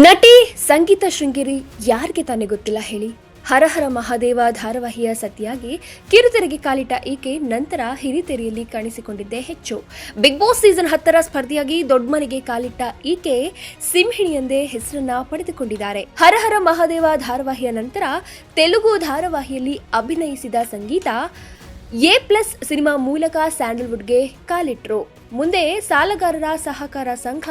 ನಟಿ ಸಂಗೀತ ಶೃಂಗೇರಿ ಯಾರಿಗೆ ತಾನೇ ಗೊತ್ತಿಲ್ಲ ಹೇಳಿ. ಹರಹರ ಮಹಾದೇವ ಧಾರಾವಾಹಿಯ ಸತಿಯಾಗಿ ಕಿರುತೆರೆಗೆ ಕಾಲಿಟ್ಟ ಈಕೆ ನಂತರ ಹಿರಿತೆರೆಯಲ್ಲಿ ಕಾಣಿಸಿಕೊಂಡಿದ್ದೇ ಹೆಚ್ಚು. ಬಿಗ್ ಬಾಸ್ ಸೀಸನ್ ಹತ್ತರ ಸ್ಪರ್ಧಿಯಾಗಿ ದೊಡ್ಡಮನೆಗೆ ಕಾಲಿಟ್ಟ ಈಕೆ ಸಿಂಹಿಣಿ ಎಂದೇ ಹೆಸರನ್ನ ಪಡೆದುಕೊಂಡಿದ್ದಾರೆ. ಹರಹರ ಮಹಾದೇವ ಧಾರಾವಾಹಿಯ ನಂತರ ತೆಲುಗು ಧಾರಾವಾಹಿಯಲ್ಲಿ ಅಭಿನಯಿಸಿದ ಸಂಗೀತ ಎ ಪ್ಲಸ್ ಸಿನಿಮಾ ಮೂಲಕ ಸ್ಯಾಂಡಲ್ವುಡ್ಗೆ ಕಾಲಿಟ್ರು. ಮುಂದೆ ಸಾಲಗಾರರ ಸಹಕಾರ ಸಂಘ,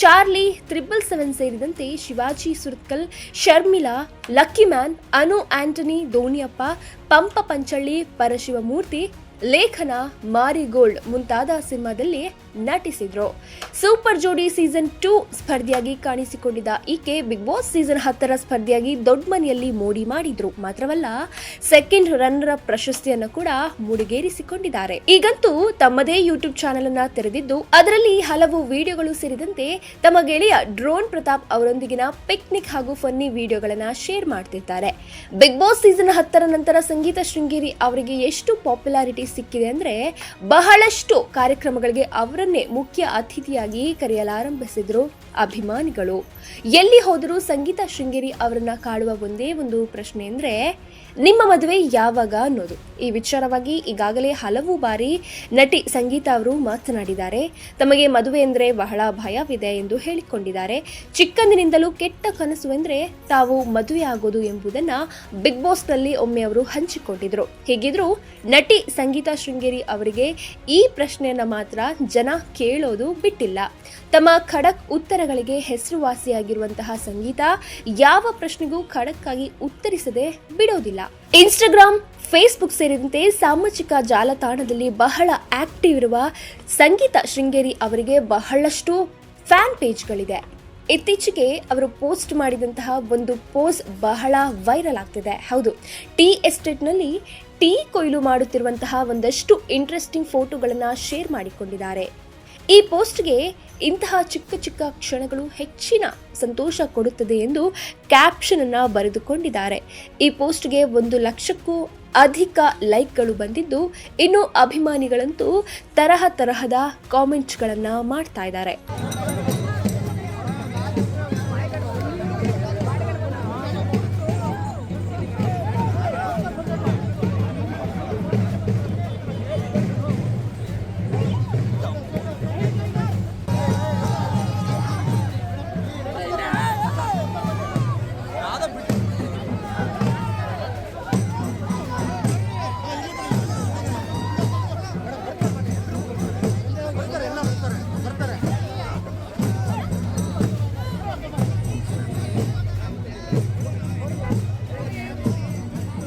ಚಾರ್ಲಿ ತ್ರಿಬಲ್ ಸೆವೆನ್ ಸೇರಿದಂತೆ Shivaji Surathkal, Sharmila, lucky man, Anu Antony ದೋಣಿಯಪ್ಪ ಪಂಪ ಪಂಚಳ್ಳಿ, ಪರಶಿವಮೂರ್ತಿ ಲೇಖನ ಮಾರಿಗೋಲ್ಡ್ ಮುಂತಾದ ಸಿನಿಮಾದಲ್ಲಿ ನಟಿಸಿದ್ರು. ಸೂಪರ್ ಜೋಡಿ ಸೀಸನ್ ಟೂ ಸ್ಪರ್ಧಿಯಾಗಿ ಕಾಣಿಸಿಕೊಂಡಿದ್ದ ಈಕೆ ಬಿಗ್ ಬಾಸ್ ಸೀಸನ್ ಹತ್ತರ ಸ್ಪರ್ಧಿಯಾಗಿ ದೊಡ್ಡ ಮನೆಯಲ್ಲಿ ಮೋಡಿ ಮಾಡಿದ್ರು. ಮಾತ್ರವಲ್ಲ ಸೆಕೆಂಡ್ ರನ್ನರ್ ಪ್ರಶಸ್ತಿಯನ್ನು ಕೂಡ ಮುಡಿಗೇರಿಸಿಕೊಂಡಿದ್ದಾರೆ. ಈಗಂತೂ ತಮ್ಮದೇ ಯೂಟ್ಯೂಬ್ ಚಾನೆಲ್ ಅನ್ನ ತೆರೆದಿದ್ದು, ಅದರಲ್ಲಿ ಹಲವು ವಿಡಿಯೋಗಳು ಸೇರಿದಂತೆ ತಮ್ಮ ಗೆಳೆಯ ಡ್ರೋನ್ ಪ್ರತಾಪ್ ಅವರೊಂದಿಗಿನ ಪಿಕ್ನಿಕ್ ಹಾಗೂ ಫನ್ನಿ ವಿಡಿಯೋಗಳನ್ನ ಶೇರ್ ಮಾಡ್ತಿದ್ದಾರೆ. ಬಿಗ್ ಬಾಸ್ ಸೀಸನ್ ಹತ್ತರ ನಂತರ ಸಂಗೀತ ಶೃಂಗೇರಿ ಅವರಿಗೆ ಎಷ್ಟು ಪಾಪ್ಯುಲಾರಿಟಿ ಸಿಕ್ಕಿದೆ ಅಂದ್ರೆ ಬಹಳಷ್ಟು ಕಾರ್ಯಕ್ರಮಗಳಿಗೆ ಅವರನ್ನೇ ಮುಖ್ಯ ಅತಿಥಿಯಾಗಿ ಕರೆಯಲಾರಂಭಿಸಿದ್ರು ಅಭಿಮಾನಿಗಳು. ಎಲ್ಲಿ ಹೋದರೂ ಸಂಗೀತ ಶೃಂಗೇರಿ ಅವರನ್ನ ಕಾಡುವ ಒಂದೇ ಒಂದು ಪ್ರಶ್ನೆ ಅಂದರೆ, ನಿಮ್ಮ ಮದುವೆ ಯಾವಾಗ ಅನ್ನೋದು. ಈ ವಿಚಾರವಾಗಿ ಈಗಾಗಲೇ ಹಲವು ಬಾರಿ ನಟಿ ಸಂಗೀತ ಅವರು ಮಾತನಾಡಿದ್ದಾರೆ. ತಮಗೆ ಮದುವೆ ಎಂದರೆ ಬಹಳ ಭಯವಿದೆ ಎಂದು ಹೇಳಿಕೊಂಡಿದ್ದಾರೆ. ಚಿಕ್ಕಂದಿನಿಂದಲೂ ಕೆಟ್ಟ ಕನಸು ಎಂದರೆ ತಾವು ಮದುವೆ ಆಗೋದು ಎಂಬುದನ್ನ ಬಿಗ್ ಬಾಸ್ನಲ್ಲಿ ಒಮ್ಮೆ ಅವರು ಹಂಚಿಕೊಂಡಿದ್ರು. ಹೀಗಿದ್ರು ನಟಿ ಸಂಗೀತ ಶೃಂಗೇರಿ ಅವರಿಗೆ ಈ ಪ್ರಶ್ನೆಯನ್ನು ಮಾತ್ರ ಜನ ಕೇಳೋದು ಬಿಟ್ಟಿಲ್ಲ. ತಮ್ಮ ಖಡಕ್ ಉತ್ತರಗಳಿಗೆ ಹೆಸರುವಾಸಿಯಾಗಿರುವಂತಹ ಸಂಗೀತ ಯಾವ ಪ್ರಶ್ನೆಗೂ ಖಡಕ್ಕಾಗಿ ಉತ್ತರಿಸದೆ ಬಿಡೋದಿಲ್ಲ. ಇನ್ಸ್ಟಾಗ್ರಾಮ್ ಫೇಸ್ಬುಕ್ ಸೇರಿದಂತೆ ಸಾಮಾಜಿಕ ಜಾಲತಾಣದಲ್ಲಿ ಬಹಳ ಆಕ್ಟಿವ್ ಇರುವ ಸಂಗೀತ ಶೃಂಗೇರಿ ಅವರಿಗೆ ಬಹಳಷ್ಟು ಫ್ಯಾನ್ ಪೇಜ್ಗಳಿದೆ ಇತ್ತೀಚೆಗೆ ಅವರು ಪೋಸ್ಟ್ ಮಾಡಿದಂತಹ ಒಂದು ಪೋಸ್ ಬಹಳ ವೈರಲ್ ಆಗ್ತಿದೆ. ಹೌದು. ಟಿ ಎಸ್ಟೇಟ್ನಲ್ಲಿ ಟೀ ಕೊಯ್ಲು ಮಾಡುತ್ತಿರುವಂತಹ ಒಂದಷ್ಟು ಇಂಟ್ರೆಸ್ಟಿಂಗ್ ಫೋಟೋಗಳನ್ನು ಶೇರ್ ಮಾಡಿಕೊಂಡಿದ್ದಾರೆ. ಈ ಪೋಸ್ಟ್ಗೆ ಇಂತಹ ಚಿಕ್ಕ ಚಿಕ್ಕ ಕ್ಷಣಗಳು ಹೆಚ್ಚಿನ ಸಂತೋಷ ಕೊಡುತ್ತದೆ ಎಂದು ಕ್ಯಾಪ್ಷನ್ ಅನ್ನ ಬರೆದುಕೊಂಡಿದ್ದಾರೆ. ಈ ಪೋಸ್ಟ್ಗೆ ಒಂದು ಲಕ್ಷಕ್ಕೂ ಅಧಿಕ ಲೈಕ್ಗಳು ಬಂದಿದ್ದು, ಇನ್ನು ಅಭಿಮಾನಿಗಳಂತೂ ತರಹ ತರಹದ ಕಾಮೆಂಟ್ಸ್ಗಳನ್ನ ಮಾಡ್ತಾ ಇದ್ದಾರೆ.